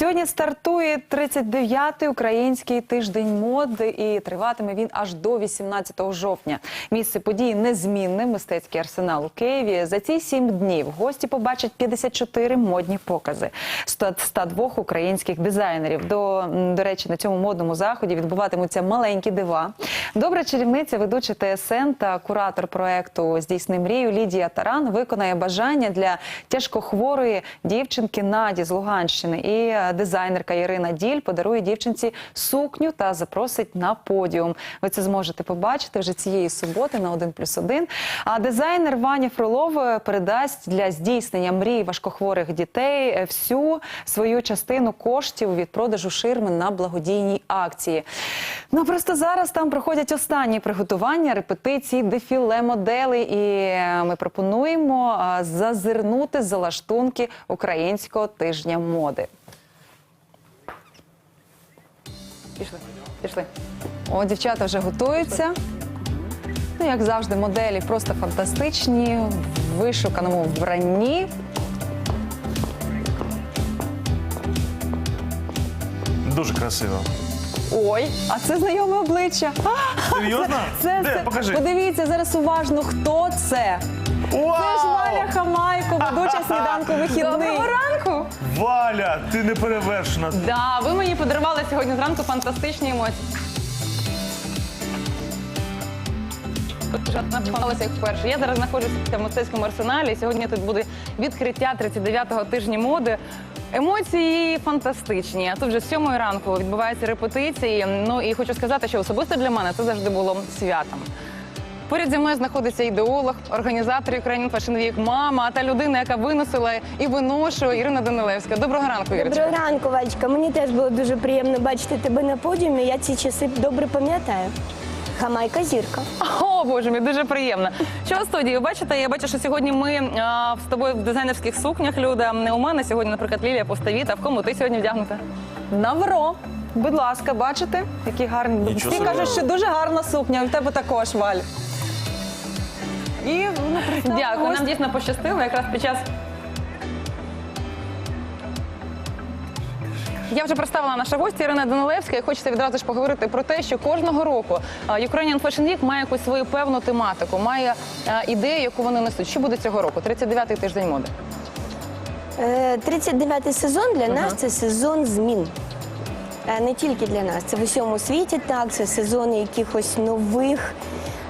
Сьогодні стартує 39-й український тиждень моди, і триватиме він аж до 18 жовтня. Місце події незмінне. Мистецький арсенал у Києві. За ці сім днів гості побачать 54 модні покази 100 102 українських дизайнерів. До, до речі, на цьому модному заході відбуватимуться маленькі дива. Добра чарівниця, ведуча ТСН та куратор проекту Здійсни мрію Лідія Таран виконає бажання для тяжкохворої дівчинки Наді з Луганщини. І е, дизайнерка Ірина Діль подарує дівчинці сукню та запросить на подіум. Ви це зможете побачити вже цієї суботи на 1 плюс 1. А дизайнер Ваня Фролов е, передасть для здійснення мрій важкохворих дітей е, всю свою частину коштів від продажу ширми на благодійній акції. Ну просто зараз там проходять останні приготування, репетиції, дефіле моделей, і е, ми пропонуємо зазирнути за лаштунки українського тижня моди. Пішли, пішли. О, дівчата вже готуються. Ну, як завжди, моделі просто фантастичні, в вишуканому вбранні. Дуже красиво. Ой, а це знайоме обличчя. А, Серйозно? Це, Де? це, Покажи. Подивіться зараз уважно, хто це. Вау! Це ж Валя Хамайко, ведуча сніданку вихідний. Доброго ранку! Валя, ти не перевершена. Да, ви мені подарували сьогодні зранку фантастичні емоції. Почалося як вперше. Я зараз знаходжуся в мистецькому арсеналі. Сьогодні тут буде відкриття 39-го тижня моди. Емоції фантастичні. А тут вже з сьомої ранку відбуваються репетиції. Ну і хочу сказати, що особисто для мене це завжди було святом. Поряд зі мною знаходиться ідеолог, організатор Ukrainian Fashion Week, мама та людина, яка виносила і виношує Ірина Данилевська. Доброго ранку, Ірочка. Доброго ранку, Вальчика. Мені теж було дуже приємно бачити тебе на подіумі. Я ці часи добре пам'ятаю. Хамайка зірка. О, боже мій, дуже приємно. Що у студії? Ви бачите, я бачу, що сьогодні ми а, з тобою в дизайнерських сукнях, Люда. Не у мене сьогодні, наприклад, Лілія Поставіта. В кому ти сьогодні вдягнута? Навро. Будь ласка, бачите, які гарні. Нічого Всі собі. кажуть, що дуже гарна сукня, в тебе також, Валь. І ну, представила Дякую. Нам дійсно пощастило якраз під час. Я вже представила наша гостя Ірина Данилевська і хочеться відразу ж поговорити про те, що кожного року а, Ukrainian Fashion Week має якусь свою певну тематику, має а, ідею, яку вони несуть. Що буде цього року? 39-й тиждень моди. Е, 39-й сезон для нас це сезон змін. Е, Не тільки для нас, це в усьому світі так, це сезон якихось нових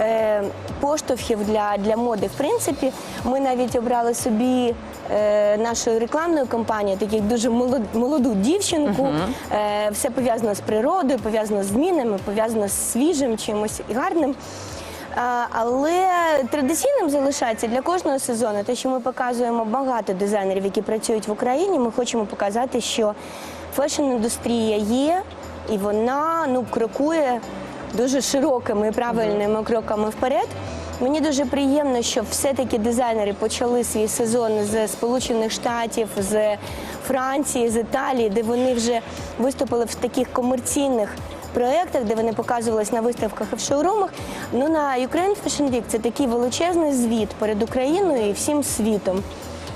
е, поштовхів для, для моди. В принципі, ми навіть обрали собі е, нашою рекламною кампанією таку дуже молод- молоду дівчинку. Е, все пов'язано з природою, пов'язано з змінами, пов'язано з свіжим чимось гарним. Але традиційним залишається для кожного сезону те, що ми показуємо багато дизайнерів, які працюють в Україні. Ми хочемо показати, що фешн-індустрія є, і вона ну крокує дуже широкими і правильними кроками вперед. Мені дуже приємно, що все-таки дизайнери почали свій сезон з Сполучених Штатів, з Франції, з Італії, де вони вже виступили в таких комерційних проєктах, де вони показувались на виставках і в шоурумах. Ну на Ukraine Fashion Week це такий величезний звіт перед Україною і всім світом.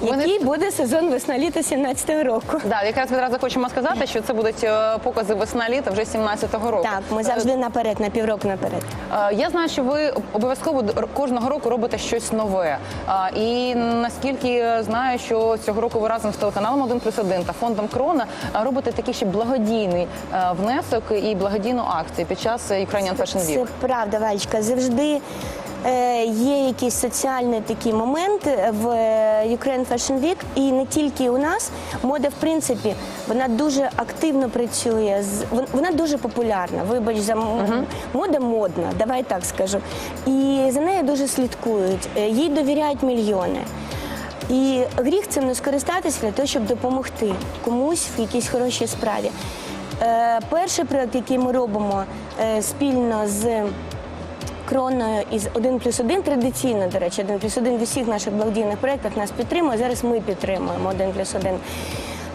Який буде сезон весна-літо 17 року? Да, якраз відразу хочемо сказати, що це будуть е, покази весна-літа вже 17-го року. Так, ми завжди наперед, на півроку наперед. Е, Я знаю, що ви обов'язково д- кожного року робите щось нове. Е, І наскільки знаю, що цього року ви разом з телеканалом 1 плюс 1 та фондом Крона е, робите такий ще благодійний е, внесок і благодійну акцію під час Ukrainian Fashion Це правда, Валечка. Завжди е, є якийсь соціальний такий момент в е, Ukraine Fashion Week. І не тільки у нас. Мода, в принципі, вона дуже активно працює. Вона дуже популярна. Вибач, за мода модна, давай так скажу. І за нею дуже слідкують. Е, Їй довіряють мільйони. І гріх цим не скористатися для того, щоб допомогти комусь в якійсь хорошій справі. Е, перший проект, який ми робимо е, спільно з Кроною із 1 плюс 1, традиційно, до речі, 1 плюс 1 в усіх наших благодійних проєктах нас підтримує. Зараз ми підтримуємо 1 плюс 1.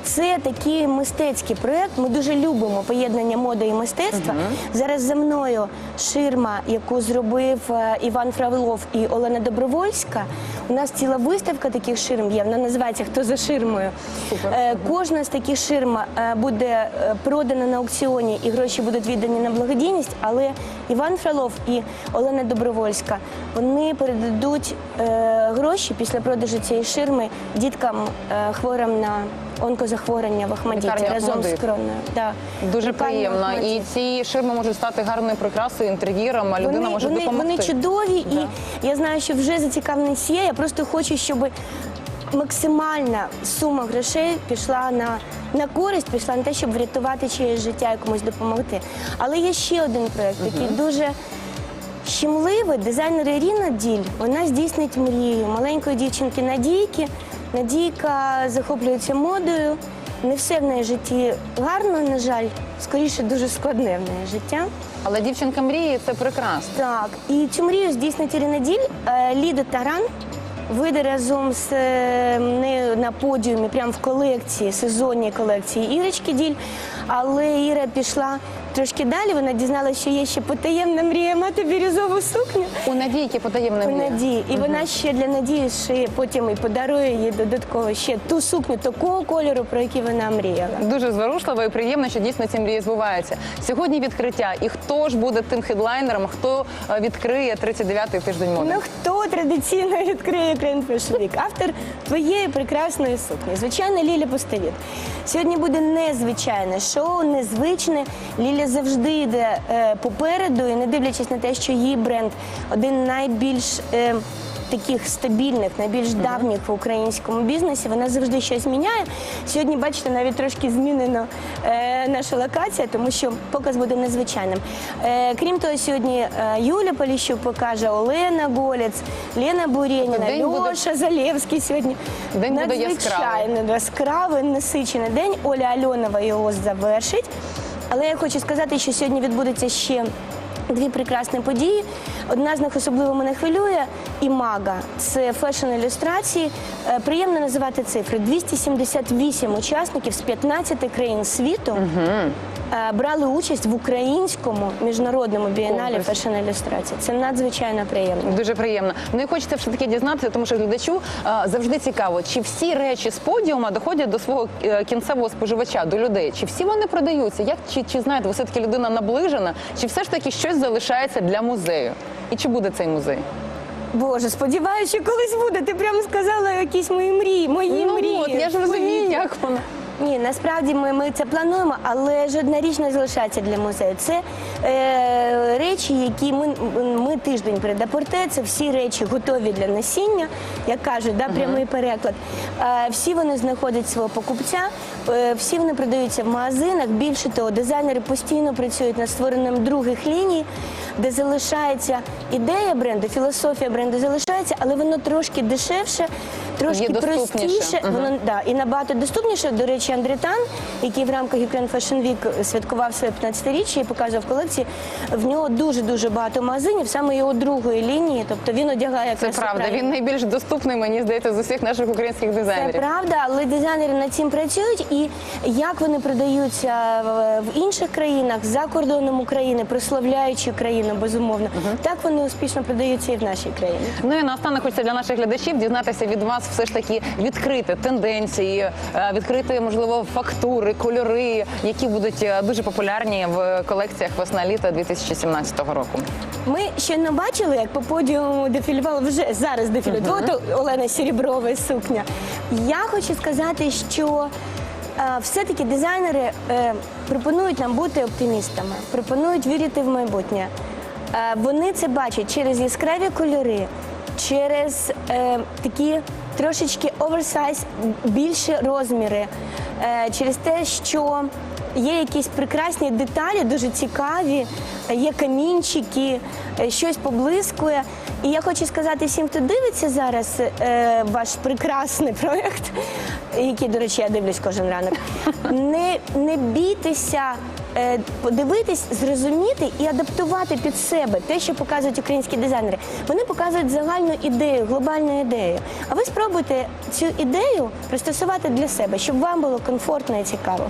Це такий мистецький проєкт. Ми дуже любимо поєднання моди і мистецтва. Зараз за мною ширма, яку зробив е, Іван Фравлов і Олена Добровольська. У нас ціла виставка таких ширм є. Вона називається Хто за ширмою. Е, Кожна з таких ширм е, буде продана на аукціоні і гроші будуть віддані на благодійність. Але Іван Фролов і Олена Добровольська вони передадуть е, гроші після продажу цієї ширми діткам е, хворим на онкозахворювання в Ахмадіті Лікарня разом з «Охмадит». короною. Да. Дуже Лікарня приємно. «Охмадит». І ці ширми можуть стати гарною прикрасою, інтер'єром, а людина вони, може вони, допомогти. вони чудові, і я знаю, що вже зацікавленість є. Я просто хочу, щоб максимальна сума грошей пішла на, на користь, пішла на те, щоб врятувати чиєсь життя і комусь допомогти. Але є ще один проєкт, який дуже щемливий. Дизайнер Ірина Діль вона здійснить мрію маленької дівчинки Надійки. Надійка захоплюється модою. Не все в неї житті гарно, на жаль, скоріше дуже складне в неї життя. Але дівчинка мріє це прекрасно. Так, і цю мрію здійснить Ірина Діль. Е, Ліда Таран вийде разом з е, нею на подіумі, прямо в колекції, сезонній колекції Ірочки Діль. Але Іра пішла трошки далі. Вона дізналася, що є ще потаємна мрія мати бірюзову сукню. У Надійки потаємна У. Надії. І вона ще для Надії шиє потім і подарує їй додатково ще ту сукню такого кольору, про який вона мріяла. Дуже зворушливо і приємно, що дійсно ці мрії збуваються. Сьогодні відкриття. І хто ж буде тим хедлайнером, хто е, відкриє 39-й тиждень моди? Ну хто традиційно відкриє Grand Fashion Week? Автор твоєї прекрасної сукні. Звичайно, Ліля Постовіт. Сьогодні буде незвичайне шоу, незвичне. Ліля завжди йде е, попереду, і не дивлячись на те, що її бренд один найбільш. Е, Таких стабільних, найбільш давніх в українському бізнесі, вона завжди щось міняє. Сьогодні, бачите, навіть трошки змінено е, наша локація, тому що показ буде незвичайним. Крім того, сьогодні Юля Поліщук покаже Олена Голець, Лена Бурєніна, Льоша Залєвський сьогодні. День буде яскравий. Надзвичайно яскравий, насичений день. Оля Альонова його завершить. Але я хочу сказати, що сьогодні відбудеться ще дві прекрасні події. Одна з них особливо мене хвилює і мага. Це фешн-ілюстрації. Е, Приємно називати цифри. 278 учасників з 15 країн світу е, брали участь в українському міжнародному бієналі Конкурсі. фешн-ілюстрації. Це надзвичайно приємно. Дуже приємно. Ну і хочеться все таки дізнатися, тому що глядачу е, завжди цікаво, чи всі речі з подіума доходять до свого е, кінцевого споживача, до людей. Чи всі вони продаються? Як чи, чи знаєте, ви все таки людина наближена, чи все ж таки щось залишається для музею? І чи буде цей музей? Боже, сподіваюся, що колись буде. Ти прямо сказала якісь мої мрії, мої ну мрії. от я ж розумію, як воно. Ні, насправді ми, ми це плануємо, але жодна річ не залишається для музею. Це е, речі, які ми, ми тиждень перед депорте, це всі речі готові для носіння, як кажуть, да, прямий переклад. Е, всі вони знаходять свого покупця, е, всі вони продаються в магазинах. Більше того, дизайнери постійно працюють над створенням других ліній, де залишається ідея бренду, філософія бренду залишається, але воно трошки дешевше, трошки простіше. Мгм. Воно да, і набагато доступніше. До речі, Андрій Тан, який в рамках Ukraine Fashion Week святкував своє 15-річчя і показував колекції, в нього дуже-дуже багато магазинів, саме його другої лінії. Тобто він одягає Це правда. Він найбільш доступний, мені здається, з усіх наших українських Це правда, але дизайнери над цим працюють. І як вони продаються в- інших країнах за кордоном України, прославляючи країну, безумовно, так вони успішно продаються і в нашій країні. Ну і наостанок хочеться для наших глядачів дізнатися від вас все ж таки відкрити тенденції, е, відкрити можливо фактури, кольори, які будуть е, дуже популярні в колекціях весна-літа 2017 року. Ми ще не бачили, як по подіуму дефілювала вже зараз дефілює. От Олена Сереброва сукня. Я хочу сказати, що е, все-таки дизайнери е, пропонують нам бути оптимістами, пропонують вірити в майбутнє. Е, вони це бачать через яскраві кольори, через е, такі трошечки оверсайз, більші розміри, е, через те, що є якісь прекрасні деталі, дуже цікаві, є камінчики, е, щось поблискує. І я хочу сказати всім, хто дивиться зараз е, ваш прекрасний проєкт, який, до речі, я дивлюсь кожен ранок. Не, не бійтеся подивитись, зрозуміти і адаптувати під себе те, що показують українські дизайнери. Вони показують загальну ідею, глобальну ідею. А ви спробуйте цю ідею пристосувати для себе, щоб вам було комфортно і цікаво.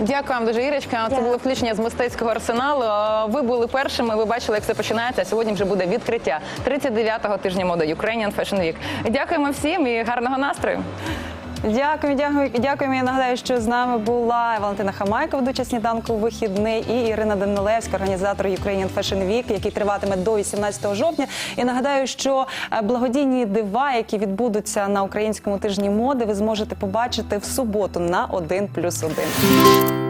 Дякую вам дуже, Ірочка. Це було включення з мистецького арсеналу. Ви були першими. Ви бачили, як все починається. Сьогодні вже буде відкриття 39-го тижня моди Ukrainian Fashion Week. Дякуємо всім і гарного настрою. Дякую, дякую, дякуємо. Я нагадаю, що з нами була Валентина Хамайко, ведуча сніданку вихідний, і Ірина Данилевська, організатор Ukrainian Fashion Week, який триватиме до 18 жовтня. І нагадаю, що е, благодійні дива, які відбудуться на українському тижні моди, ви зможете побачити в суботу на 1+,1.